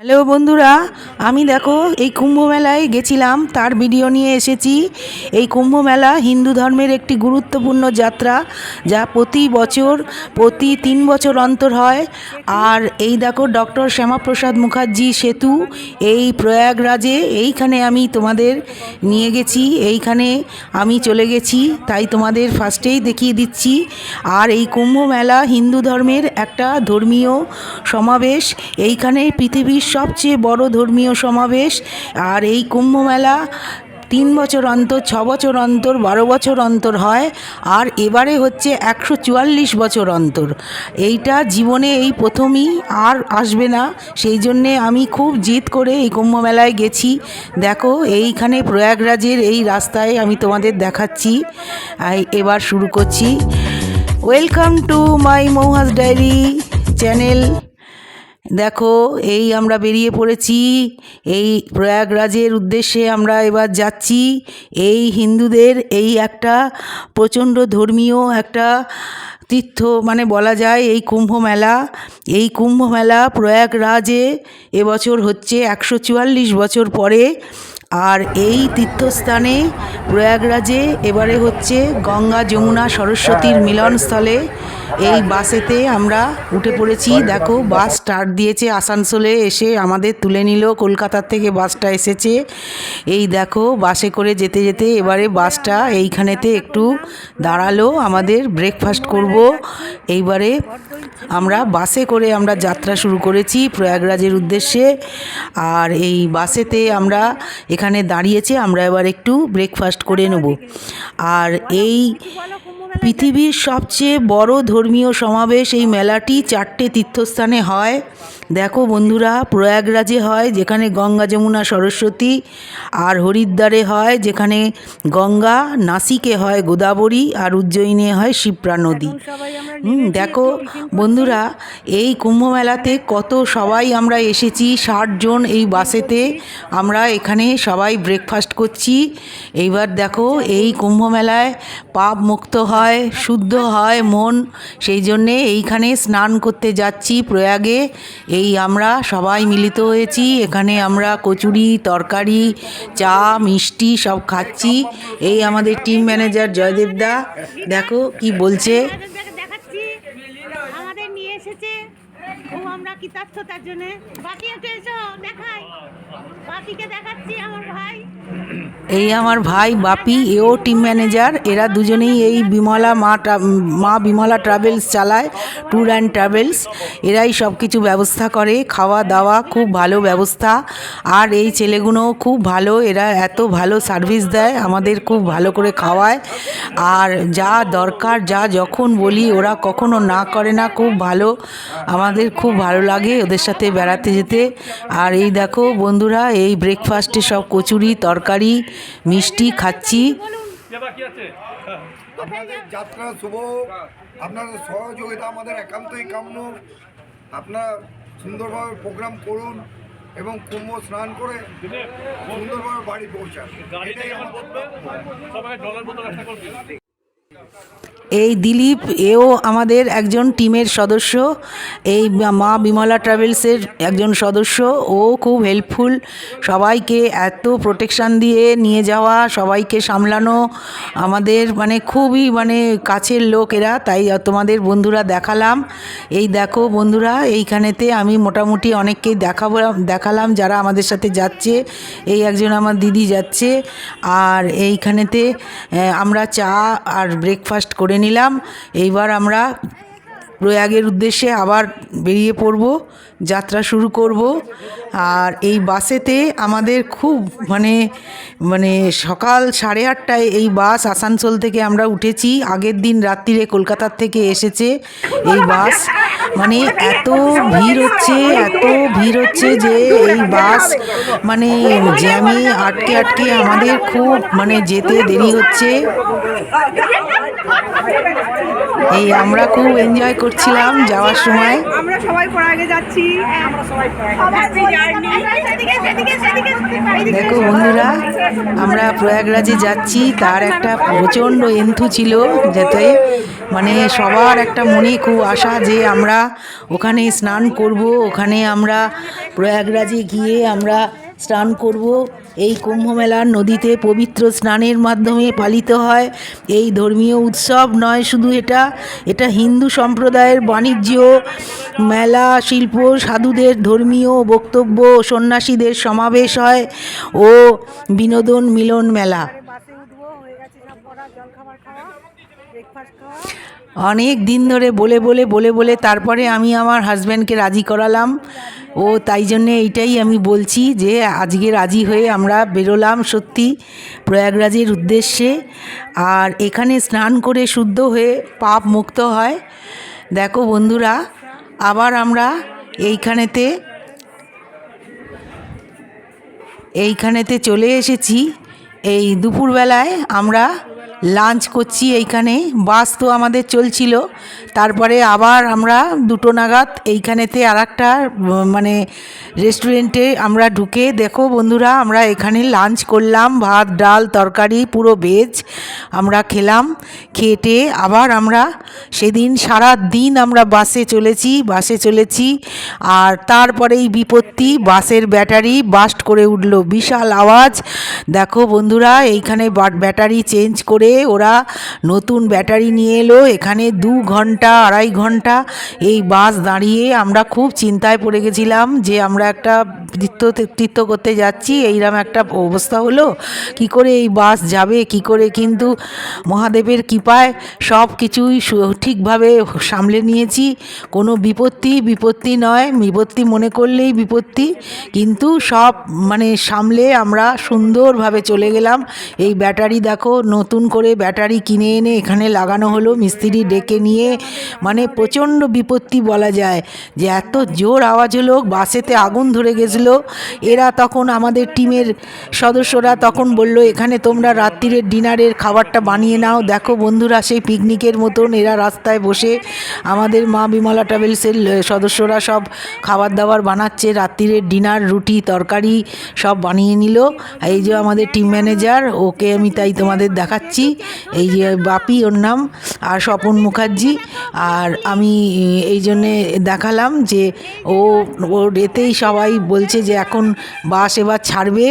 Hello বন্ধুরা, আমি দেখো এই কুম্ভ মেলায় গেছিলাম, তার ভিডিও নিয়ে এসেছি। এই কুম্ভ মেলা হিন্দু ধর্মের একটি গুরুত্বপূর্ণ যাত্রা, যা প্রতি বছর, প্রতি তিন বছর অন্তর হয়। আর এই দেখো ডক্টর শ্যামাপ্রসাদ মুখার্জি সেতু, এই প্রয়াগরাজে, এইখানে আমি তোমাদের নিয়ে গেছি, এইখানে আমি চলে গেছি, তাই তোমাদের ফার্স্টেই দেখিয়ে দিচ্ছি। আর এই কুম্ভ মেলা হিন্দু ধর্মের একটা ধর্মীয় সমাবেশ, এইখানে পৃথিবীর সবচেয়ে বড় ধর্মীয় সমাবেশ। আর এই কুম্ভ মেলা তিন বছর অন্তর, ছ বছর অন্তর, বারো বছর অন্তর হয়। আর এবারে হচ্ছে একশো চুয়াল্লিশ বছর অন্তর। এইটা জীবনে এই প্রথমই আর আসবে না। সেই জন্যে আমি খুব জিদ করে এই কুম্ভ মেলায় গেছি। দেখো, এইখানে প্রয়াগরাজের এই রাস্তায় আমি তোমাদের দেখাচ্ছি। এবার শুরু করছি। Welcome to my Mouhas diary channel দেখো, এই আমরা বেরিয়ে পড়েছি। এই প্রয়াগরাজের উদ্দেশ্যে আমরা এবার যাচ্ছি। এই হিন্দুদের এই একটা প্রচণ্ড ধর্মীয় একটা তীর্থ মানে বলা যায় এই কুম্ভ মেলা। এই কুম্ভ মেলা প্রয়াগরাজে এবছর হচ্ছে একশো চুয়াল্লিশ বছর পরে আর এই তীর্থস্থানে প্রয়াগরাজে এবারে হচ্ছে গঙ্গা, যমুনা, সরস্বতীর মিলনস্থলে এই বাসেতে আমরা উঠে পড়েছি। দেখো, বাস স্টার্ট দিয়েছে আসানসোলে, এসে আমাদের তুলে নিল। কলকাতার থেকে বাসটা এসেছে। এই দেখো, বাসে করে যেতে যেতে এবারে বাসটা এইখানেতে একটু দাঁড়াল। আমাদের ব্রেকফাস্ট করব। এইবারে আমরা বাসে করে আমরা যাত্রা শুরু করেছি প্রয়াগরাজের উদ্দেশ্যে। আর এই বাসেতে আমরা এখানে দাঁড়িয়েছে, আমরা এবার একটু ব্রেকফাস্ট করে নেব। আর এই পৃথিবীর সবচেয়ে বড় ধর্মীয় সমাবেশ এই মেলাটি চারটে তীর্থস্থানে হয়। দেখো বন্ধুরা প্রয়াগরাজে হয় যেখানে গঙ্গা যমুনা সরস্বতী আর হরিদ্বারে হয় যেখানে গঙ্গা নাসিকে হয় গোদাবরী আর উজ্জয়িনে হয় শিপ্রা নদী। হুম, দেখো বন্ধুরা এই কুম্ভমেলাতে কত সবাই আমরা এসেছি ষাট জন এই বাসেতে আমরা এখানে সবাই ব্রেকফাস্ট করছি। এইবার দেখো এই কুম্ভমেলায় পাপ মুক্ত হয় শুদ্ধ হয় মন সেই জন্যে এইখানে স্নান করতে যাচ্ছি প্রয়াগে। এই আমরা সবাই মিলিত হয়েছি। এখানে আমরা কচুরি, তরকারি, চা, মিষ্টি সব খাচ্ছি। এই আমাদের টিম ম্যানেজার জয়দেবদা দেখো কি বলছে। আমাদের নিয়ে এসেছে। ও আমরা কৃতার্থতার জন্য? বাকি একটু এসো, দেখাই। বাকিকে দেখাচ্ছি আমার ভাই। এই আমার ভাই, বাপি, এও টিম ম্যানেজার এরা দুজনেই এই বিমলা মা মা বিমলা ট্রাভেলস চালায় ট্যুর অ্যান্ড ট্রাভেলস এরাই সব কিছু ব্যবস্থা করে, খাওয়া দাওয়া খুব ভালো ব্যবস্থা। আর এই ছেলেগুলোও খুব ভালো, এরা এত ভালো সার্ভিস দেয়, আমাদের খুব ভালো করে খাওয়ায়। আর যা দরকার, যা যখন বলি, ওরা কখনো না করে না, খুব ভালো। আমাদের খুব ভালো লাগে ওদের সাথে বেড়াতে যেতে। আর এই দেখো বন্ধুরা, এই ব্রেকফাস্টে সব কচুরি, তরকারি, মিষ্টি খাচ্ছি। আপনাদের যাত্রা শুভ। হোক। আপনাদের সহযোগিতা আমাদের একান্তই কাম্য। আপনারা সুন্দরভাবে প্রোগ্রাম করুন এবং কুম্ভ স্নান করে সুন্দরভাবে বাড়ি পৌঁছান। এই দিলীপ, এও আমাদের একজন টিমের সদস্য, এই মা বিমলা ট্রাভেলসের একজন সদস্য, ও খুব হেল্পফুল সবাইকে এত প্রোটেকশান দিয়ে নিয়ে যাওয়া, সবাইকে সামলানো, আমাদের মানে খুবই মানে কাছের লোক এরা, তাই তোমাদের বন্ধুরা দেখালাম। এই দেখো বন্ধুরা, এইখানেতে আমি মোটামুটি অনেককেই দেখাবো, দেখালাম যারা আমাদের সাথে যাচ্ছে। এই একজন আমার দিদি যাচ্ছে, আর এইখানেতে আমরা চা আর ব্রেকফাস্ট করে নিলাম। এইবার আমরা প্রয়াগের উদ্দেশ্যে আবার বেরিয়ে পড়ব, যাত্রা শুরু করব। আর এই বাসেতে আমাদের খুব মানে মানে সকাল সাড়ে আটটায় এই বাস আসানসোল থেকে আমরা উঠেছি। আগের দিন রাত্রিরে কলকাতার থেকে এসেছে এই বাস। মানে এত ভিড় হচ্ছে, এত ভিড় হচ্ছে যে এই বাস মানে জ্যামে আটকে আটকে আমাদের খুব মানে যেতে দেরি হচ্ছে। এই আমরা খুব এনজয় করছিলাম যাওয়ার সময়। আমরা সবাই পরাগে যাচ্ছি। হ্যাপি জার্নি সেদিকে সেদিকে সেদিকে। দেখো বন্ধুরা আমরা প্রয়াগরাজে যাচ্ছি। তার একটা প্রচণ্ড এন্থু ছিল যাতে মানে সবার একটা মনে খুব আশা যে আমরা ওখানে স্নান করব ওখানে আমরা প্রয়াগরাজে গিয়ে আমরা স্নান করব। এই কুম্ভ মেলার নদীতে পবিত্র স্নানের মাধ্যমে পালিত হয়। এই ধর্মীয় উৎসব নয় শুধু এটা এটা হিন্দু সম্প্রদায়ের বাণিজ্য। মেলা, শিল্প, সাধুদের ধর্মীয় বক্তব্য, সন্ন্যাসীদের সমাবেশ হয় ও বিনোদন মিলন মেলা বাসে উঠবো হয়ে গেছে সব পড়া জল খাবার খাওয়া ব্রেকফাস্ট খাওয়া অনেক দিন ধরে বলে বলে বলে বলে তারপরে আমি আমার হাজব্যান্ডকে রাজি করালাম। ও তাই জন্যে এইটাই আমি বলছি যে, আজকে রাজি হয়ে আমরা বেরোলাম সত্যি প্রয়াগরাজের উদ্দেশ্যে। আর এখানে স্নান করে শুদ্ধ হয়ে পাপ মুক্ত হয়। দেখো বন্ধুরা, আবার আমরা এইখানেতে এইখানেতে চলে এসেছি। এই দুপুরবেলায় আমরা লাঞ্চ করছি এইখানে বাস তো আমাদের চলছিল। তারপরে আবার আমরা দুটো নাগাদ এইখানেতে আর একটা মানে রেস্টুরেন্টে আমরা ঢুকে, দেখো বন্ধুরা, আমরা এখানে লাঞ্চ করলাম, ভাত, ডাল, তরকারি, পুরো ভেজ আমরা খেলাম, খেটে আবার আমরা সেদিন সারা দিন আমরা বাসে চলেছি বাসে চলেছি, আর তারপরেই বিপত্তি বাসের ব্যাটারি বাস্ট করে উঠল, বিশাল আওয়াজ। দেখো বন্ধুরা, এইখানে ব্যাটারি চেঞ্জ করে ওরা নতুন ব্যাটারি নিয়ে এলো, এখানে দু ঘণ্টা আড়াই ঘণ্টা এই বাস দাঁড়িয়ে আমরা খুব চিন্তায় পড়ে গেছিলাম যে আমরা একটা তীর্থ তীর্থ করতে যাচ্ছি এইরকম একটা অবস্থা হলো। কি করে এই বাস যাবে, কি করে কিন্তু মহাদেবের কৃপায় সব কিছুই ঠিকভাবে সামলে নিয়েছি। কোনো বিপত্তি বিপত্তি নয়, বিপত্তি মনে করলেই বিপত্তি। কিন্তু সব মানে সামলে আমরা সুন্দরভাবে চলে গেলাম। এই ব্যাটারি দেখো, নতুন করে ব্যাটারি কিনে এনে এখানে লাগানো হলো। মিস্ত্রি ডেকে নিয়ে মানে প্রচণ্ড বিপত্তি বলা যায় যে এত জোর আওয়াজ হলো, বাসেতে আগুন ধরে গেছিল। এরা তখন আমাদের টিমের সদস্যরা তখন বলল, এখানে তোমরা রাত্রিরের ডিনারের খাবারটা বানিয়ে নাও। দেখো বন্ধুরা, সেই পিকনিকের মতন এরা রাস্তায় বসে আমাদের মা বিমলা ট্রাভেলসের সদস্যরা সব খাবার দাবার বানাচ্ছে। রাত্রিরের ডিনার, রুটি, তরকারি সব বানিয়ে নিল। এই যে আমাদের টিম ম্যানেজার, ওকে আমি তাই তোমাদের দেখাচ্ছি। এই যে বাপি ওর নাম, আর স্বপন মুখার্জি। আর আমি এই জন্যে দেখালাম যে ও ওর এতেই সবাই বলছে যে এখন বাস এবার ছাড়বে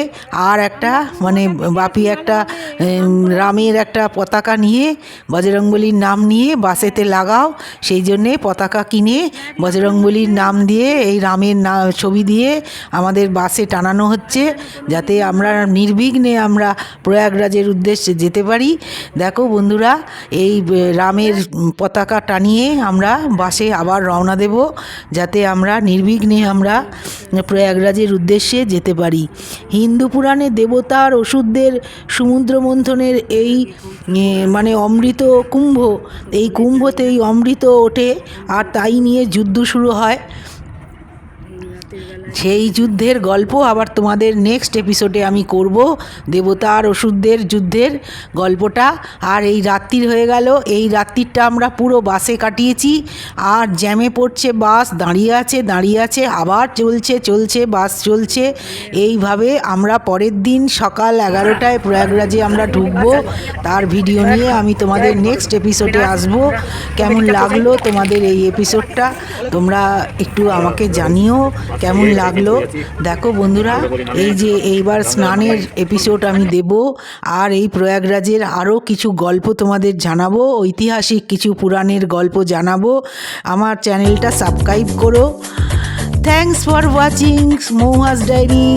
আর একটা মানে বাপি একটা রামের একটা পতাকা নিয়ে বজরংবলির নাম নিয়ে বাসেতে লাগাও সেই জন্যে পতাকা কিনে বজরংবলির নাম দিয়ে এই রামের না ছবি দিয়ে আমাদের বাসে টানানো হচ্ছে যাতে আমরা নির্বিঘ্নে আমরা প্রয়াগরাজের উদ্দেশ্যে যেতে পারি। দেখো বন্ধুরা এই রামের উম, পতাকা টানিয়ে আমরা বাসে আবার রওনা দেব, যাতে আমরা নির্বিঘ্নে আমরা প্রয়াগরাজের উদ্দেশ্যে যেতে পারি। হিন্দু পুরাণে দেবতার ওষুধদের সমুদ্র মন্থনের এই মানে অমৃত কুম্ভ, এই কুম্ভতে এই অমৃত ওঠে, আর তাই নিয়ে যুদ্ধ শুরু হয়। সেই যুদ্ধের গল্প আবার তোমাদের নেক্সট এপিসোডে আমি করব, দেবতার ওষুধদের যুদ্ধের গল্পটা। আর এই রাত্রির হয়ে গেল, এই রাত্রিটা আমরা পুরো বাসে কাটিয়েছি। আর জ্যামে পড়ছে বাস, দাঁড়িয়ে আছে দাঁড়িয়ে আছে, আবার চলছে চলছে, বাস চলছে। এইভাবে আমরা পরের দিন সকাল এগারোটায় প্রয়াগরাজে আমরা ঢুকবো। তার ভিডিও নিয়ে আমি তোমাদের নেক্সট এপিসোডে আসব। কেমন লাগল তোমাদের এই এপিসোডটা তোমরা একটু আমাকে জানিও, কেমন লাগল। দেখো বন্ধুরা, এই যে এইবার স্নানের এপিসোড আমি দেব, আর এই প্রয়াগরাজের আরও কিছু গল্প তোমাদের জানাব, ঐতিহাসিক কিছু পুরাণের গল্প জানাব। আমার চ্যানেলটা সাবস্ক্রাইব করো। Thanks for watching Mouhas diary